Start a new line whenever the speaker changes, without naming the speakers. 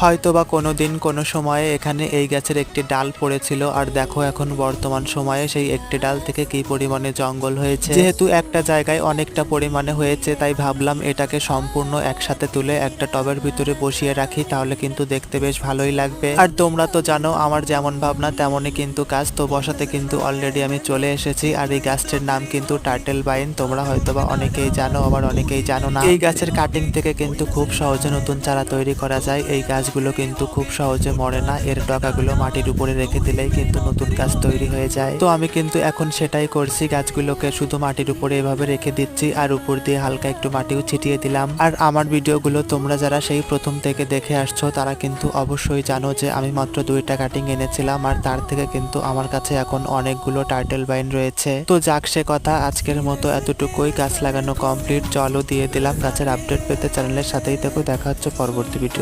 হয়তো বা কোনো দিন কোনো সময়ে এখানে এই গাছের একটি ডাল পড়েছিল, আর দেখো এখন বর্তমান সময়ে সেই একটি ডাল থেকে কি পরিমাণে জঙ্গল হয়েছে। যেহেতু একটা জায়গায় অনেকটা পরিমাণে হয়েছে, তাই ভাবলাম এটাকে সম্পূর্ণ একসাথে তুলে একটা টবের ভিতরে বসিয়ে রাখি, তাহলে কিন্তু দেখতে বেশ ভালোই লাগবে। আর তোমরা তো জানো আমার যেমন ভাবনা, তেমনই কিন্তু কাজ তো বসাতে কিন্তু অলরেডি আমি চলে এসেছি, আর এই গাছটির নাম কিন্তু টার্টেল বাইন তোমরা হয়তোবা অনেকেই জানো, আবার অনেকেই জানো না। এই গাছের কাটিং থেকে কিন্তু খুব সহজে নতুন চারা তৈরি করা যায়, এই গাছগুলো কিন্তু খুব সহজে মরে না। এর ডগাগুলো মাটির উপরে রেখে দিলেই কিন্তু নতুন গাছ তৈরি হয়ে যায়। তো আমি কিন্তু এখন সেটাই করছি, গাছগুলোকে শুধু মাটির উপরে এভাবে রেখে দিচ্ছি আর উপর দিয়ে হালকা একটু মাটিও ছিটিয়ে দিলাম। আর আমার ভিডিওগুলো তোমরা যারা সেই প্রথম থেকে দেখে আসছো, তারা কিন্তু অবশ্যই জানো যে আমি মাত্র দুইটা কাটিং এনেছিলাম আর তার থেকে কিন্তু আমার কাছে এখন অনেকগুলো টাইটেল বাইন রয়েছে। তো যাক সে কথা, আজকের মতো এতটুকুই। গাছ লাগানো কমপ্লিট জলও দিয়ে দিলাম। গাছের আপডেট পেতে চ্যানেলের সাথেই থেকো। দেখা হচ্ছে পরবর্তী ভিডিও